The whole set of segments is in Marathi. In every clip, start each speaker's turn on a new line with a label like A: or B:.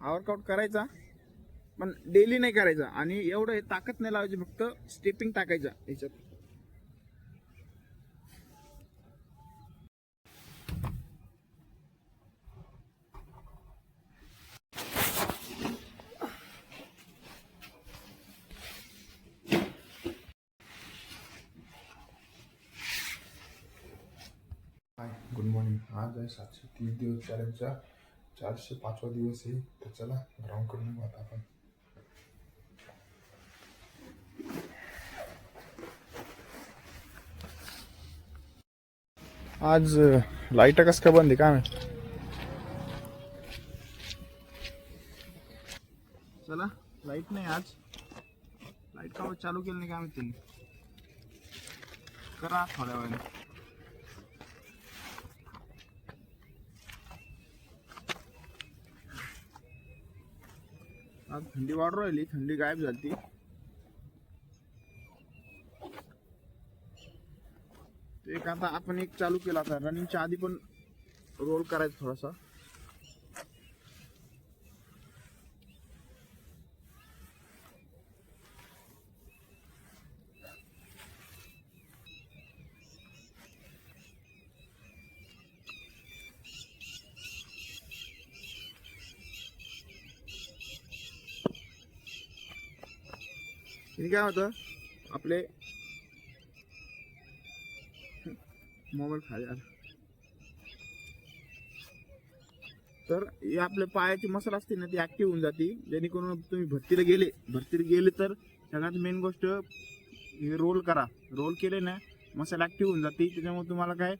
A: हा वर्कआउट करायचा पण डेली नाही करायचा. आणि एवढं हे ताकद नाही लावायची फक्त स्टेपिंग टाकायचा याच्यात
B: हाय गुड मॉर्निंग आज आहे सातशे तीस दिवस चॅलेंजचा चारशे पाचवा दिवस आहे तर चला ग्राउंड करून निघू आता आपण.
A: आज लाइट कस का बंद आहे काय चला लाइट नाही आज. लाइट का चालू केलं नाही का आम्ही त्यांनी करा थोड्या वेळाने. आज थंडी वाढू राहिली थंडी गायब झाली एक आता आपण एक चालू केला आता. रनिंगच्या आधी पण रोल करायचा थोडासा. काय होतं? आपले मोबाईल खाली आला. तर हे आपल्या पायाची मसल असते ना ती ऍक्टिव्ह होऊन जाते. जेणेकरून तुम्ही भरतीला गेले भरतीला गेले तर सगळ्यात मेन गोष्ट हे रोल करा. रोल केले ना मसल ऍक्टिव्ह होऊन जाते. त्याच्यामुळे तुम्हाला काय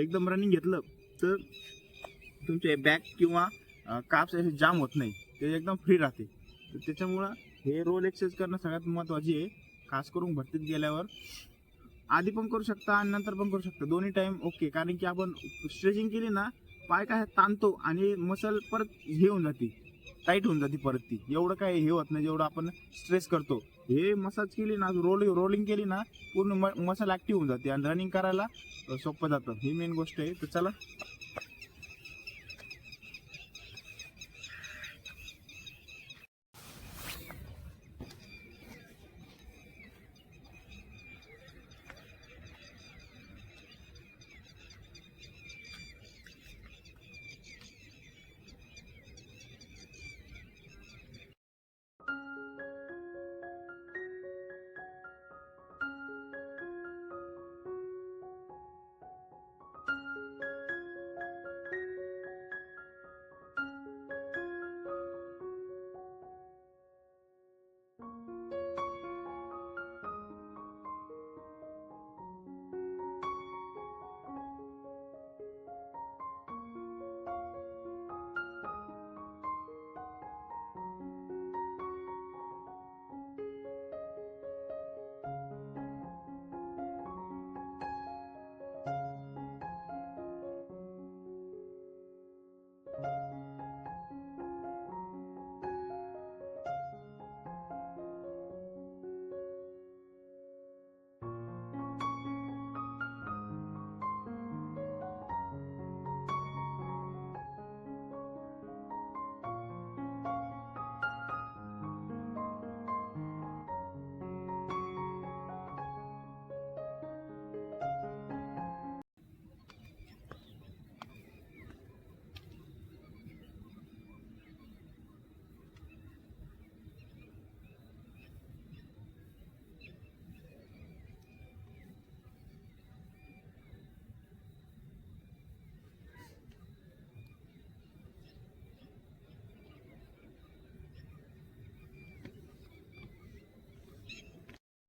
A: एकदम रनिंग घेतलं तर तुमचे बॅक किंवा काप्स असे जाम होत नाही. ते एकदम फ्री राहते. तर त्याच्यामुळं हे रोल एक्सरसाइज करणं सगळ्यात महत्त्वाची आहे. खास करून भरतीत गेल्यावर. आधी पण करू शकता आणि नंतर पण करू शकता. दोन्ही टाईम ओके कारण की आपण स्ट्रेचिंग केली ना पाय काय ताणतो आणि मसल परत हे होऊन जाते. टाईट होऊन जाते परत ती. एवढं काय हे होत नाही जेवढं आपण स्ट्रेस करतो. हे मसाज केली ना रोल रोलिंग केली ना पूर्ण मसल ऍक्टिव्ह होऊन जाते. आणि रनिंग करायला सोपं जातं. ही मेन गोष्ट आहे. तर चला thank you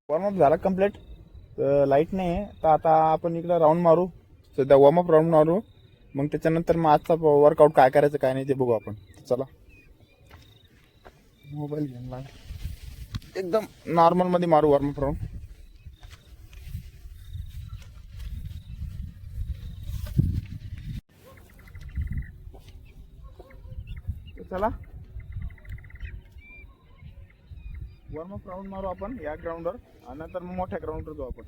A: वॉर्मअप झाला कंप्लीट लाइट नाही आहे. तर आता आपण इकडं राऊंड मारू. सध्या वॉर्मअप राऊंड मारू. मग त्याच्यानंतर मग आजचा वर्कआउट काय करायचं काय नाही ते बघू आपण. चला. मोबाईल घेऊन लाग. एकदम नॉर्मलमध्ये मारू वॉर्मअप राऊंड चला. वॉर्मअप राऊंड मारू आपण या ग्राउंडवर नंतर मग मोठ्या ग्राउंडवर जाऊ आपण.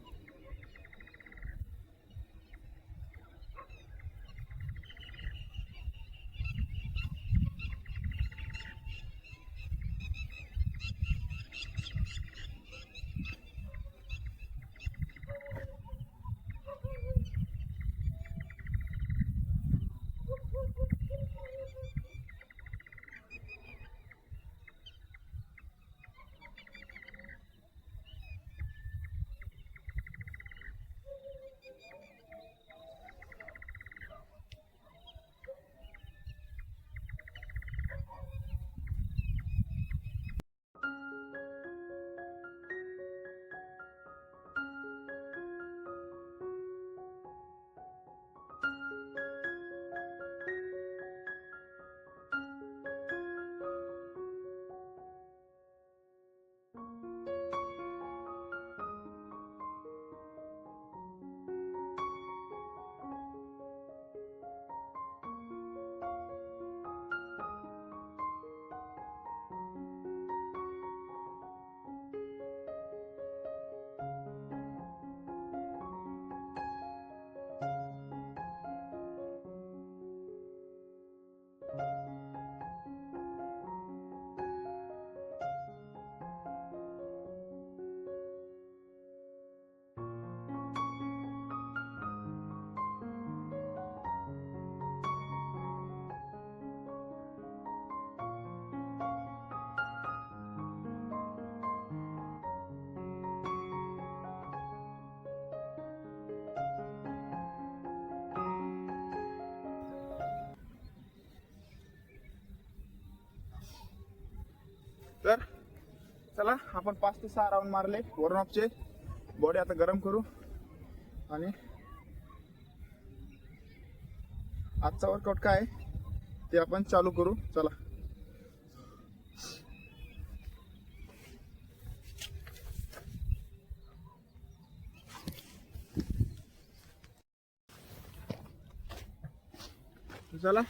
A: चला आपण पाच ते सहा राऊंड मारले वॉर्मअपचे बॉडी आता गरम करू. आणि आजचा वर्कआउट काय ते आपण चालू करू. चला. चला.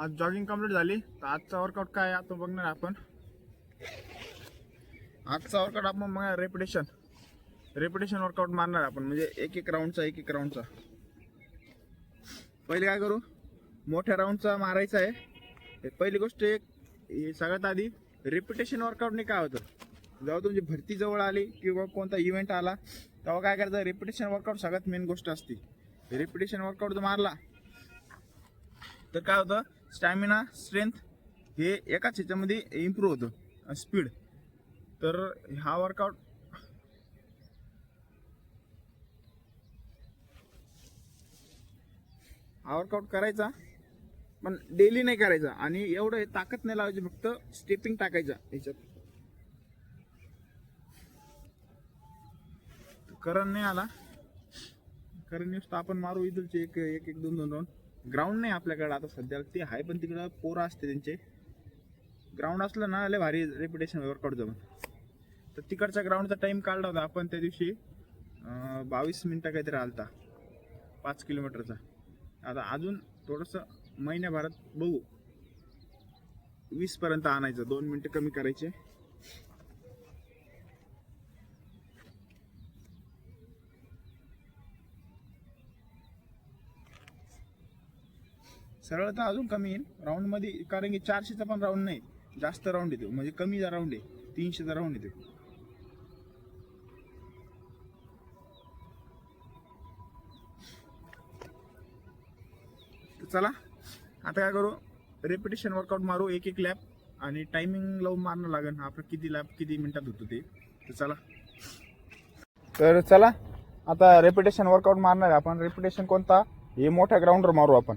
A: आज जॉगिंग कंप्लीट झाली. तर आजचा वर्कआउट काय आहे आता बघणार आपण. आजचा वर्कआउट आपण मग रेपिटेशन रेपिटेशन वर्कआउट मारणार आपण. म्हणजे एक एक राऊंडचा एक एक राऊंडचा पहिले काय करू? मोठ्या राऊंडचा मारायचा आहे. हे पहिली गोष्ट एक सगळ्यात आधी रेपिटेशन वर्कआउटने काय होतं? जेव्हा तुमची भरती जवळ आली किंवा कोणता इव्हेंट आला तेव्हा काय करायचं? रेपिटेशन वर्कआउट सगळ्यात मेन गोष्ट असते. रेपिटेशन वर्कआउट जर मारला तर काय होतं? स्टॅमिना स्ट्रेंथ हे एकाच ह्याच्यामध्ये इम्प्रूव्ह होतं. स्पीड तर हा वर्कआउट हा वर्कआउट करायचा पण डेली नाही करायचा. आणि एवढं ताकद नाही लावायची फक्त स्टेपिंग टाकायचा ह्याच्यात. करण नाही आला. करण नुसतं आपण मारू इथलचे एक एक एक दोन दोन राऊंड ग्राउंड नाही आपल्याकडे. आता सध्या ते आहे पण तिकडं पोरं असते त्यांचे. ग्राउंड असलं ना लय भारी रेप्युटेशन वर्कआउट जमन तर तिकडच्या ग्राउंडचा टाईम काढला होता आपण त्या दिवशी. बावीस मिनटं काहीतरी आलता. पाच किलोमीटरचा. आता अजून थोडंसं महिन्याभरात बघू. वीसपर्यंत आणायचं. दोन मिनटं कमी करायचे. सरळ तर अजून कमी येईल. राऊंडमध्ये कारण की चारशेचा पण राऊंड नाही. जास्त राऊंड येतो. म्हणजे कमी राऊंड आहे. तीनशेचा राऊंड येतो. चला आता काय करू? रेपिटेशन वर्कआउट मारू एक एक लॅप आणि टायमिंग लावून मारणं लागेल आपलं किती लॅप किती मिनिटात होतो ते. तर चला. तर चला आता रेपिटेशन वर्कआउट मारणार आहे आपण. रेपिटेशन कोणता? हे मोठ्या ग्राउंडवर मारू आपण.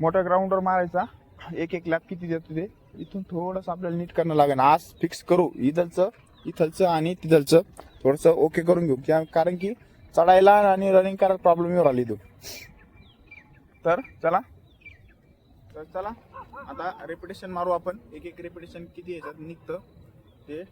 A: मोठ्या ग्राउंडवर मारायचा. एक एक लॅप किती देतो ते. इथून थोडंसं आपल्याला नीट करणं लागेल. आज फिक्स करू. इथलचं इथलचं आणि तिथलचं. थोडंसं ओके करून घेऊ. कारण की चढायला आणि रनिंग करायला प्रॉब्लेम येऊ राहिली तो तर चला. तर चला. आता रेपिटेशन मारू आपण. एक एक रेपिटेशन किती याच्यात निघतं ते.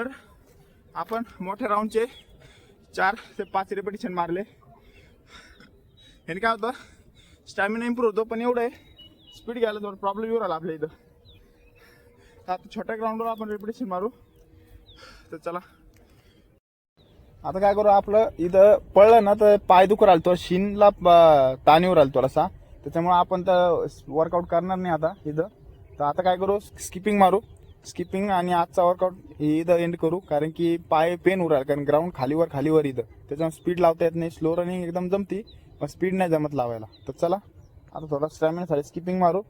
A: तर आपण मोठ्या राऊंडचे चार ते पाच रिपिटेशन मारले. ह्याने काय होतं? स्टॅमिना इम्प्रूव्ह होतो पण एवढं आहे. स्पीड घ्यायला थोडं प्रॉब्लेम येऊ राहिला आपल्या इथं. तर आता छोट्या ग्राउंडवर आपण रिपिटेशन मारू. तर चला. आता काय करू आपलं इथं पळलं ना तर पाय दुखू राहिलं तो. शिनला ताण येऊ राहिलं थोडासा. त्याच्यामुळे आपण तर वर्कआउट करणार नाही आता इथं. तर आता काय करू? स्किपिंग मारू. स्किपिंग आणि आजचा वर्कआउट इथं एंड करू. कारण की पाय पेन उराल कारण ग्राउंड खालीवर खालीवर इथं. त्याच्यामुळे स्पीड लावता येत नाही. स्लो रनिंग एकदम जमती. पण स्पीड नाही जमत लावायला. तर चला. आता थोडा स्टॅमिनासाठी स्किपिंग मारू.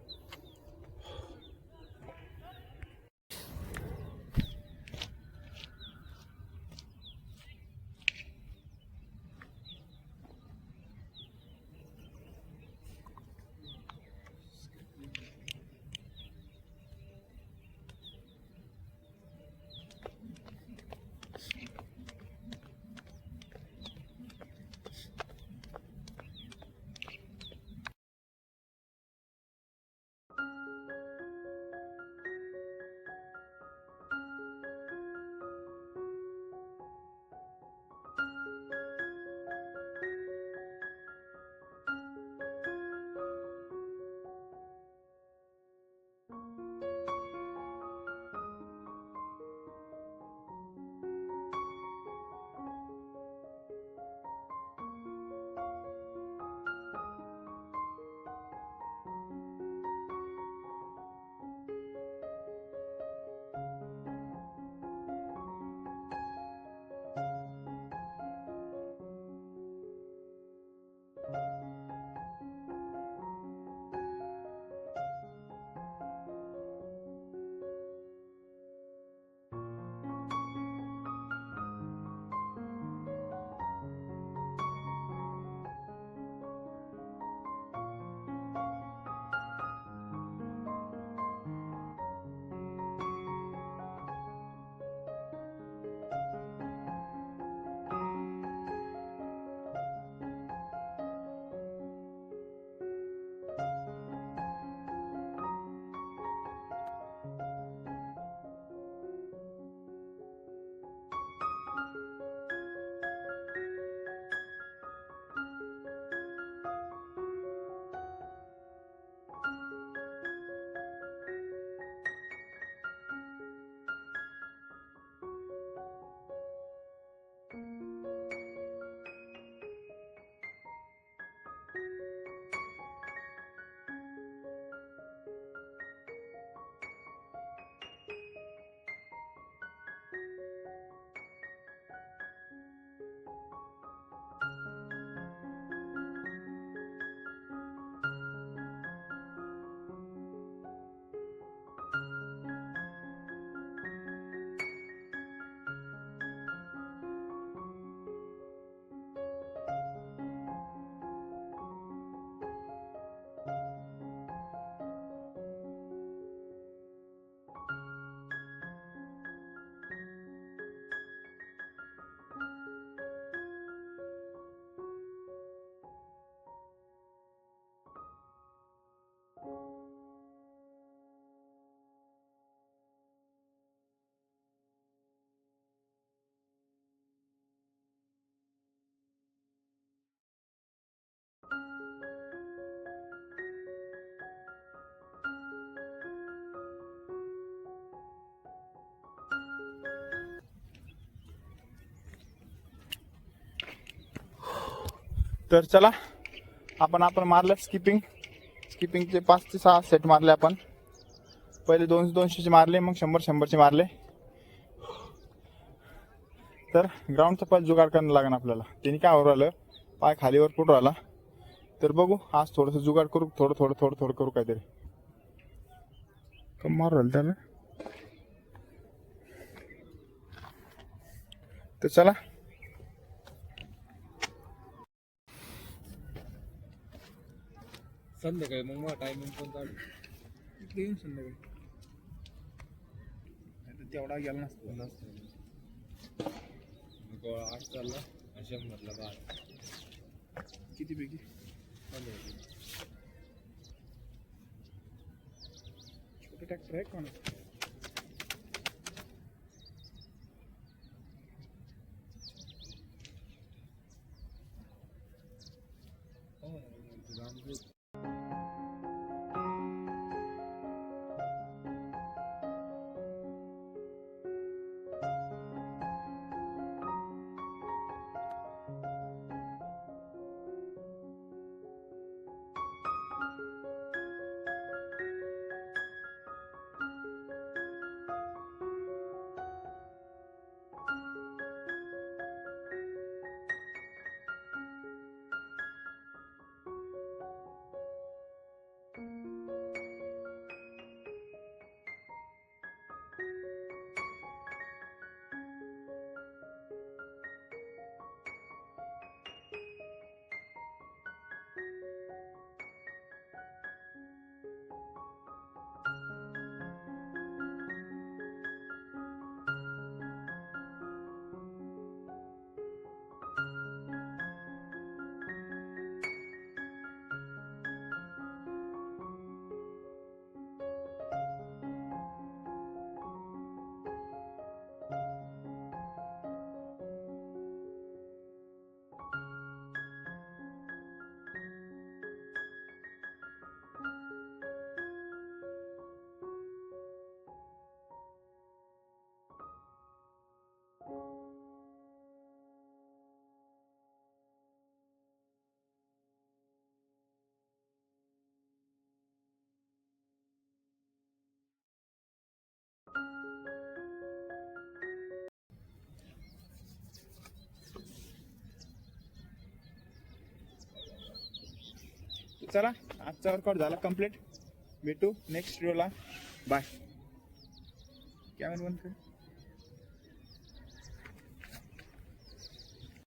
A: तर चला आपण आपण मारलं स्किपिंग स्किपिंगचे पाच ते सहा सेट मारले आपण. पहिले दोनशे दोनशेचे मारले मग शंभर शंभरचे मारले. तर ग्राउंडचा पण जुगाड करणं लागणार आपल्याला. त्यांनी काय होऊ राहिलं? पाय खालीवर कुठं राहिला? तर बघू आज थोडंसं जुगाड करू थोडं थोडं थोडं थोडं करू काहीतरी. कम मारू राहिलं त्याला. तर चला
C: संध्याकाळी मग मग टायमिंग पण काढू.
A: येईन संध्याकाळी. नाहीतर तेवढा गेला नसतो.
C: मग आठ चालला आणि शंभरला बारा.
A: किती पैकी?
C: पंधरा
A: छोटे ट्रॅक्टर आहे कोण चला आजचा वर्कआउट झाला कंप्लीट भेटू नेक्स्ट व्हिडिओला बाय कॅमेरा बंद कर.